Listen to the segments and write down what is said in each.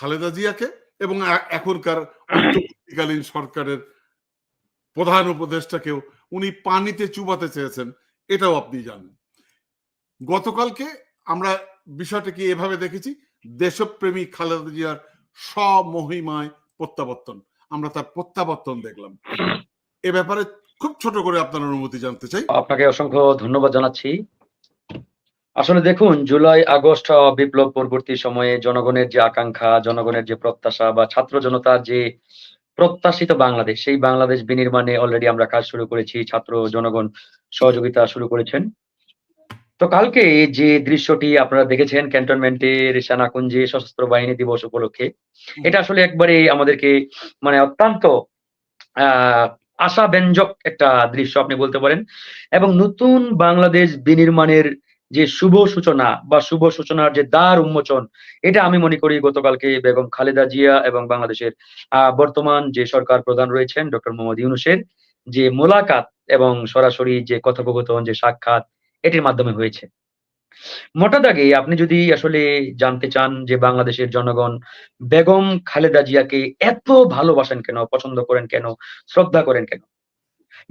খালেদা জিয়াকে এবং এখনকার অন্তর্বর্তীকালীন সরকারের প্রধান উপদেষ্টাকেও উনি পানিতে চুবাতে চেয়েছেন, এটাও আপনি জানেন। গতকালকে আমরা বিষয়টাকে এভাবে দেখেছি, দেশপ্রেমী খালেদা জিয়ার স্বমহিমায় প্রত্যাবর্তন। আমরা তার প্রত্যাবর্তন দেখলাম। এ ব্যাপারে খুব ছোট করে আপনার অনুমতি জানতে চাই। আপনাকে অসংখ্য ধন্যবাদ জানাচ্ছি। আসলে দেখুন, জুলাই, আগস্ট বিপ্লব পরবর্তী সময়ে জনগণের যে আকাঙ্ক্ষা, জনগণের যে প্রত্যাশা বা ছাত্র জনতার যে প্রত্যাশিত বাংলাদেশ, সেই বাংলাদেশ বিনির্মাণে অলরেডি আমরা কাজ শুরু করেছি, ছাত্র জনগণ সহযোগিতা শুরু করেছেন। তো কালকে যে দৃশ্যটি আপনারা দেখেছেন, ক্যান্টনমেন্টের সেনাকুঞ্জে সশস্ত্র বাহিনী দিবস উপলক্ষে, এটা আসলে একবারে আমাদেরকে মানে অত্যন্ত, আহ, আশাব্যঞ্জক একটা দৃশ্য আপনি বলতে পারেন। এবং নতুন বাংলাদেশ বিনির্মাণের যে শুভ সূচনা বা শুভ সূচনার যে দ্বার উন্মোচন, এটা আমি মনে করি গতকালকে বেগম খালেদা জিয়া এবং বাংলাদেশের বর্তমান যে সরকার প্রধান রয়েছেন ডক্টর মোহাম্মদ ইউনুসের যে মোলাকাত এবং সরাসরি যে কথোপকথন, যে সাক্ষাৎ, এটির মাধ্যমে হয়েছে। মোটা দাগে আপনি যদি আসলে জানতে চান যে বাংলাদেশের জনগণ বেগম খালেদা জিয়াকে এত ভালোবাসেন কেন, পছন্দ করেন কেন, শ্রদ্ধা করেন কেন?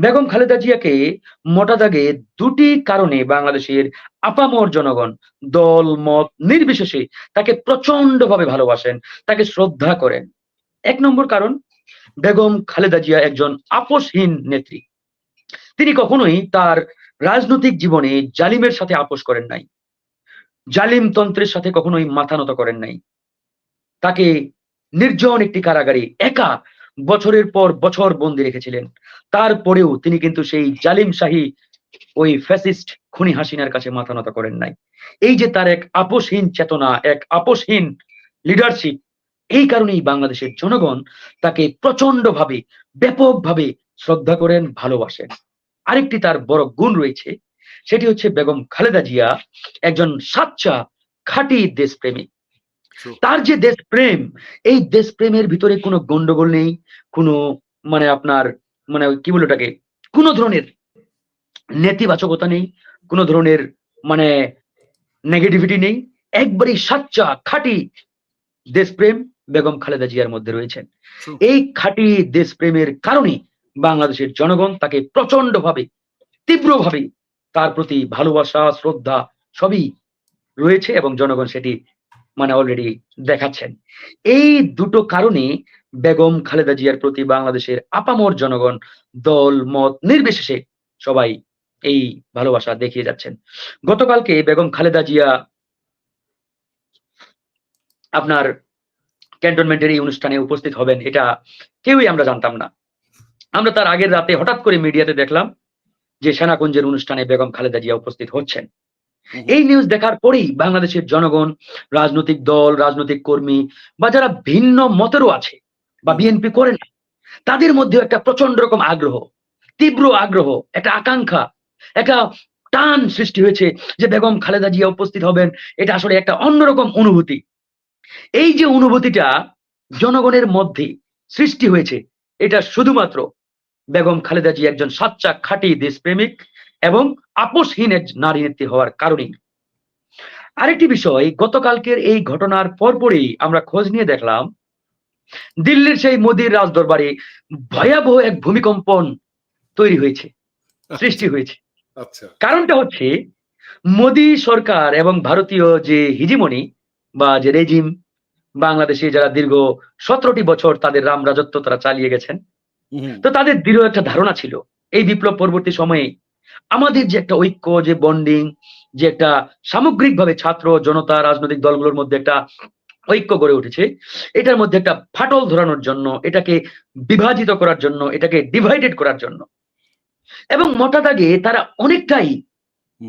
বেগম খালেদা জিয়াকে মোটা দাগে দুটি কারণে বাংলাদেশের আপামর জনগণ দল, মত নির্বিশেষে তাকে প্রচণ্ড ভাবে ভালোবাসেন, তাকে শ্রদ্ধা করেন। এক নম্বর কারণ, বেগম খালেদা জিয়া একজন আপোষহীন নেত্রী। তিনি কখনোই তার রাজনৈতিক জীবনে জালিমের সাথে আপোষ করেন নাই। জালিম তন্ত্রের সাথে কখনোই মাথা নত করেন নাই। তাকে নির্জন একটি কারাগারে একা বছরের পর বছর বন্দি রেখেছিলেন। তারপরেও তিনি কিন্তু সেই জালিম শাহী ওই ফ্যাসিস্ট খুনি হাসিনার কাছে মাথা নত করেন নাই। এই যে তার এক আপোষহীন চেতনা, এক আপোষহীন লিডারশিপ এই কারণেই বাংলাদেশের জনগণ তাকে প্রচণ্ড ভাবে ব্যাপকভাবে শ্রদ্ধা করেন, ভালোবাসেন। আরেকটি তার বড় গুণ রয়েছে, সেটি হচ্ছে বেগম খালেদা জিয়া একজন সাচ্চা খাঁটি দেশপ্রেমী তার যে দেশপ্রেম এই দেশপ্রেমের ভিতরে কোনো গন্ডগোল নেই কোনো মানে আপনার মানে কি বলে ওটাকে কোনো ধরনের নেতিবাচকতা নেই কোনো ধরনের মানে নেগেটিভিটি নেই। একবারই সাচ্চা খাঁটি দেশপ্রেম বেগম খালেদা জিয়ার মধ্যে রয়েছেন. এই খাঁটি দেশপ্রেমের কারণে বাংলাদেশের জনগণ তাকে প্রচণ্ড ভাবে তীব্রভাবে তার প্রতি ভালোবাসা শ্রদ্ধা সবই রয়েছে এবং জনগণ সেটি মানে অলরেডি দেখাচ্ছেন। এই দুটো কারণে বেগম খালেদা জিয়ার প্রতি বাংলাদেশের আপামর জনগণ দল, মত নির্বিশেষে সবাই এই ভালোবাসা দেখিয়ে যাচ্ছেন। গতকালকে বেগম খালেদা জিয়া আপনার ক্যান্টনমেন্টের এই অনুষ্ঠানে উপস্থিত হবেন, এটা কেউই আমরা জানতাম না। আমরা তার আগের রাতে হঠাৎ করে মিডিয়াতে দেখলাম যে সেনাকুঞ্জের অনুষ্ঠানে বেগম খালেদা জিয়া উপস্থিত হচ্ছেন। এই নিউজ দেখার পরেই বাংলাদেশের জনগণ রাজনৈতিক দল রাজনৈতিক কর্মী বা যারা ভিন্ন মতেরও আছে বা বিএনপি করে না তাদের মধ্যে একটা প্রচণ্ড রকম আগ্রহ তীব্র আগ্রহ একটা আকাঙ্ক্ষা একটা টান সৃষ্টি হয়েছে যে বেগম খালেদা জিয়া উপস্থিত হবেন এটা আসলে একটা অন্যরকম অনুভূতি। এই যে অনুভূতিটা জনগণের মধ্যে সৃষ্টি হয়েছে এটা শুধুমাত্র বেগম খালেদা জি একজন সাচ্চা খাঁটি দেশপ্রেমিক এবং আপোষহীন এক নারী নেত্রী হওয়ার কারণে আরেকটি বিষয় গতকালকের এই ঘটনার পরপরই আমরা খোঁজ নিয়ে দেখলাম দিল্লির সেই মোদির রাজদরবারে ভয়াবহ এক ভূমিকম্পন তৈরি হয়েছে সৃষ্টি হয়েছে। আচ্ছা। কারণটা হচ্ছে মোদি সরকার এবং ভারতীয় যে হিজিমনি বা যে রেজিম বাংলাদেশে যারা দীর্ঘ সতেরোটি বছর তাদের রাম রাজত্ব তারা চালিয়ে গেছেন তো তাদের দৃঢ় একটা ধারণা ছিল এই বিপ্লব পরবর্তী সময়ে আমাদের যে একটা ঐক্য যে বন্ডিং যে একটা সামগ্রিকভাবে ছাত্র জনতা রাজনৈতিক দলগুলোর মধ্যে একটা ঐক্য গড়ে উঠেছে এটার মধ্যে একটা ফাটল ধরানোর জন্য এটাকে বিভাজিত করার জন্য এটাকে ডিভাইডেড করার জন্য। এবং মোটা দাগে তারা অনেকটাই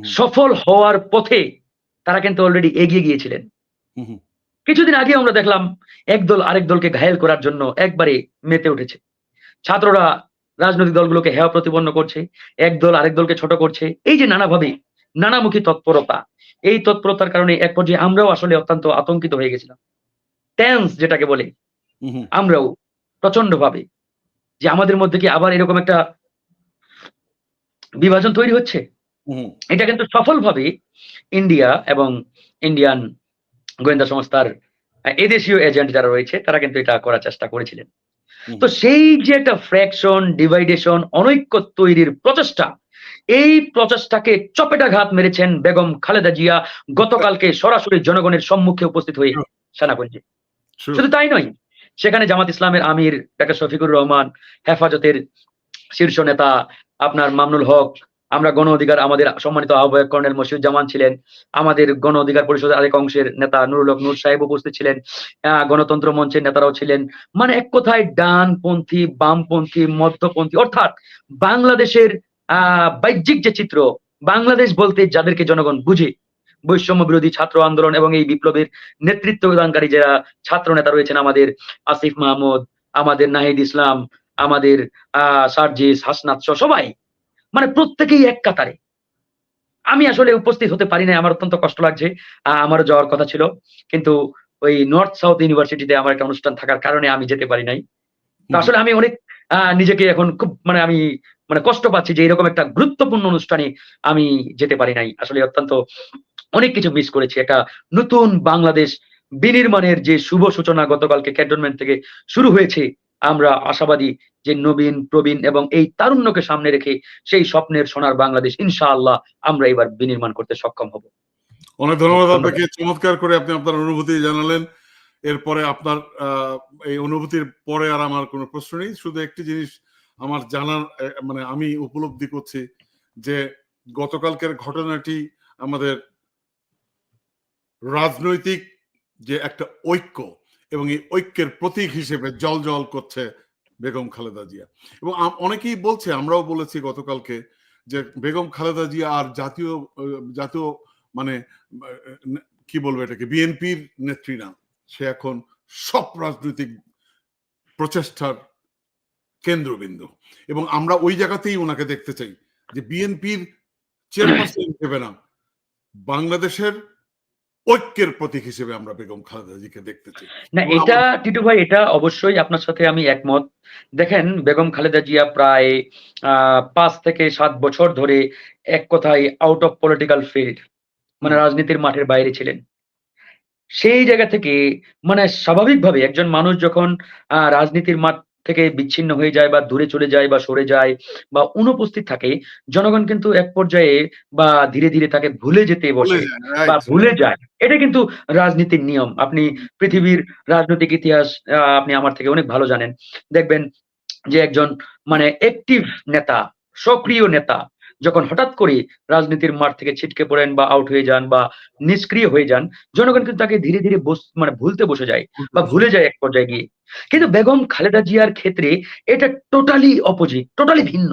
সফল হওয়ার পথে তারা কিন্তু অলরেডি এগিয়ে গিয়েছিলেন। কিছুদিন আগে আমরা দেখলাম এক দল আরেক দলকে ঘায়েল করার জন্য একবারে মেতে উঠেছে। ছাত্ররা রাজনৈতিক দলগুলোকে হেয় প্রতিপন্ন করছে এক দল আরেক দলকে ছোট করছে এই যে নানাভাবে নানামুখী তৎপরতা এই তৎপরতার কারণে এক পর্যায়ে আমরাও আসলে অত্যন্ত আতঙ্কিত হয়ে গেছিলাম। টেন্স যেটাকে বলে আমরাও প্রচণ্ড ভাবে যে আমাদের মধ্যে কি আবার এরকম একটা বিভাজন তৈরি হচ্ছে? এটা কিন্তু সফলভাবে ইন্ডিয়া এবং ইন্ডিয়ান গোয়েন্দা সংস্থার এদেশীয় এজেন্ট যারা রয়েছে তারা কিন্তু এটা করার চেষ্টা করেছিলেন। তো সেই যে একটা ফ্র্যাকশন ডিভাইডেশন অনৈক্য তৈরির প্রচেষ্টা এই প্রচেষ্টাকে চপেটা ঘাত মেরেছেন বেগম খালেদা জিয়া গতকালকে সরাসরি জনগণের সম্মুখে উপস্থিত হয়ে সেনাগঞ্জে শুধু তাই নয় সেখানে জামাত ইসলামের আমির ডাক্তার শফিকুর রহমান হেফাজতের শীর্ষ নেতা আপনার মামনুল হক আমরা গণ অধিকার আমাদের সম্মানিত আহ্বায়ক কর্নেল মশিউজ্জামান ছিলেন। আমাদের গণ অধিকার পরিষদের আরেক অংশের নেতা নুরুল নূর সাহেব উপস্থিত ছিলেন। গণতন্ত্র মঞ্চের নেতারাও ছিলেন। মানে এক কথায় ডানপন্থী, বামপন্থী, মধ্যপন্থী, অর্থাৎ বাংলাদেশের, আহ, বাহ্যিক যে চিত্র, বাংলাদেশ বলতে যাদেরকে জনগণ বুঝে, বৈষম্য বিরোধী ছাত্র আন্দোলন এবং এই বিপ্লবের নেতৃত্ব প্রদানকারী যারা ছাত্র নেতা রয়েছেন আমাদের আসিফ মাহমুদ, আমাদের নাহিদ ইসলাম, আমাদের, আহ, সার্জিস হাসনাত সহ সবাই মানে প্রত্যেকেই এক কাতারে। আমি আসলে উপস্থিত হতে পারি না আমার অত্যন্ত কষ্ট লাগছে আমারও যাওয়ার কথা ছিল। কিন্তু ওই নর্থ সাউথ ইউনিভার্সিটিতে আমার একটা অনুষ্ঠান থাকার কারণে আমি যেতে পারি নাই। আসলে আমি অনেক আহ, নিজেকে এখন খুব মানে আমি মানে কষ্ট পাচ্ছি যে এরকম একটা গুরুত্বপূর্ণ অনুষ্ঠানে আমি যেতে পারি নাই। আসলে অত্যন্ত অনেক কিছু মিস করেছি। একটা নতুন বাংলাদেশ বিনির্মাণের যে শুভ সূচনা গতকালকে ক্যান্টনমেন্ট থেকে শুরু হয়েছে আমরা আশাবাদী যে নবীন, প্রবীণ এবং এই তারুণ্যকে সামনে রেখে সেই স্বপ্নের সোনার বাংলাদেশ ইনশাআল্লাহ আমরা এবার বিনির্মাণ করতে সক্ষম হব। অনেক ধন্যবাদ। আপনাকে। চমৎকার করে আপনি আপনার অনুভূতি জানালেন। এরপরে আপনার এই অনুভূতির পরে আর আমার কোনো প্রশ্ন নেই। শুধু একটি জিনিস আমার জানার মানে আমি উপলব্ধি করছি যে গতকালকের ঘটনাটি আমাদের রাজনৈতিক যে একটা ঐক্য এবং এই ঐক্যের প্রতীক হিসেবে জল জল করছে বেগম খালেদা জিয়া। এবং অনেকেই বলছে, আমরাও বলেছি গতকালকে যে বেগম খালেদা জিয়া আর জাতীয় জাতীয় মানে কি বলব এটাকে, বিএনপির নেত্রী না। সে এখন সব রাজনৈতিক প্রচেষ্টার কেন্দ্রবিন্দু। এবং আমরা ওই জায়গাতেই ওনাকে দেখতে চাই যে বিএনপির চেয়ারপারসন হিসেবে না, বাংলাদেশের ঐক্যের প্রতীক হিসেবে আমরা বেগম খালেদা জিকে দেখতে চাই। না এটা টিটু ভাই এটা অবশ্যই আপনার সাথে আমি একমত। দেখেন বেগম খালেদা জিয়া প্রায় পাঁচ থেকে সাত বছর ধরে এক কথায় আউট অফ পলিটিক্যাল ফিল্ড মানে রাজনীতির মাঠের বাইরে ছিলেন। সেই জায়গা থেকে মানে স্বাভাবিকভাবে একজন মানুষ যখন আহ, রাজনীতির মাঠ থেকে বিচ্ছিন্ন হয়ে যায় বা দূরে চলে যায় বা সরে যায় বা অনুপস্থিত থাকে জনগণ কিন্তু এক পর্যায়ে বা ধীরে ধীরে তাকে ভুলে যেতে বসে বা ভুলে যায়। এটা কিন্তু রাজনীতির নিয়ম। আপনি পৃথিবীর রাজনৈতিক ইতিহাস আহ, আপনি আমার থেকে অনেক ভালো জানেন। দেখবেন যে একজন মানে অ্যাক্টিভ নেতা সক্রিয় নেতা যখন হঠাৎ করে রাজনীতির মাঠ থেকে ছিটকে পড়েন বা আউট হয়ে যান বা নিষ্ক্রিয় হয়ে যান, জনগণ কিন্তু তাকে ধীরে ধীরে মানে ভুলতে বসে যায় বা ভুলে যায় এক পর্যায়ে গিয়ে। কিন্তু বেগম খালেদা জিয়ার ক্ষেত্রে এটা টোটালি অপোজিট টোটালি ভিন্ন।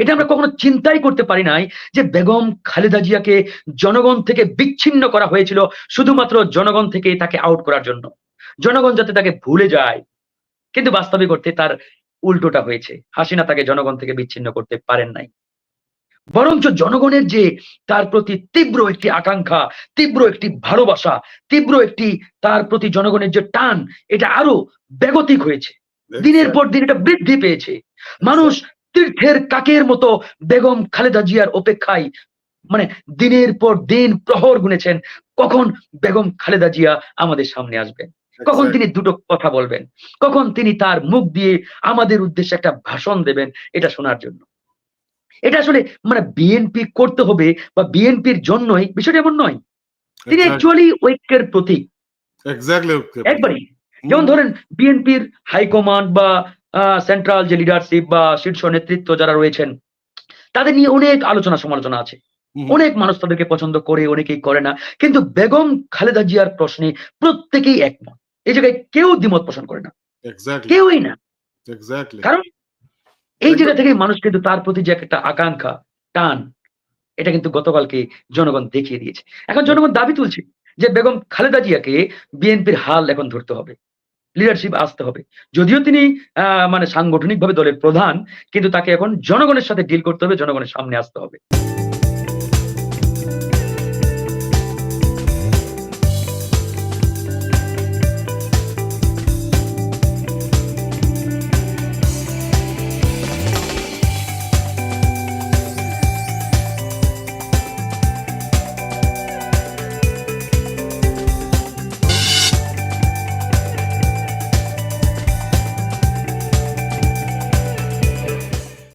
এটা আমরা কখনো চিন্তাই করতে পারি নাই যে বেগম খালেদা জিয়াকে জনগণ থেকে বিচ্ছিন্ন করা হয়েছিল শুধুমাত্র জনগণ থেকে তাকে আউট করার জন্য। জনগণ যাতে তাকে ভুলে যায়, কিন্তু বাস্তবিক অর্থে তার উল্টোটা হয়েছে। হাসিনা তাকে জনগণ থেকে বিচ্ছিন্ন করতে পারেন নাই। বরঞ্চ জনগণের যে তার প্রতি তীব্র একটি আকাঙ্ক্ষা তীব্র একটি ভালোবাসা তীব্র একটি তার প্রতি জনগণের যে টান এটা আরও বেগতিক হয়েছে। দিনের পর দিন এটা বৃদ্ধি পেয়েছে। মানুষ তীর্থের কাকের মতো বেগম খালেদা জিয়ার অপেক্ষায় মানে দিনের পর দিন প্রহর গুনেছেন কখন বেগম খালেদা জিয়া আমাদের সামনে আসবেন কখন তিনি দুটো কথা বলবেন? কখন তিনি তার মুখ দিয়ে আমাদের উদ্দেশ্যে একটা ভাষণ দেবেন? এটা শোনার জন্য। এটা আসলে মানে বিএনপি করতে হবে বা বিএনপির জন্যই বিষয়টা এমন নয়। তিনি অ্যাকচুয়ালি ঐক্যের প্রতীক। একবারই। যেমন ধরেন বিএনপির হাইকমান্ড বা সেন্ট্রাল যে লিডারশিপ বা শীর্ষ নেতৃত্ব যারা রয়েছেন তাদের নিয়ে অনেক আলোচনা সমালোচনা আছে। অনেক মানুষ তাদেরকে পছন্দ করে অনেকেই করে না। কিন্তু বেগম খালেদা জিয়ার প্রশ্নে প্রত্যেকেই একমত। এই জায়গায় কেউ দ্বিমত পোষণ করে না। কেউই না। কারণ এই জায়গা থেকে মানুষ কিন্তু তার প্রতি যে একটা আকাঙ্ক্ষা টান এটা কিন্তু গতকালকে জনগণ দেখিয়ে দিয়েছে। এখন জনগণ দাবি তুলছে যে বেগম খালেদা জিয়াকে বিএনপির হাল এখন ধরতে হবে লিডারশিপ আসতে হবে। যদিও তিনি আহ, মানে সাংগঠনিকভাবে দলের প্রধান কিন্তু তাকে এখন জনগণের সাথে ডিল করতে হবে জনগণের সামনে আসতে হবে।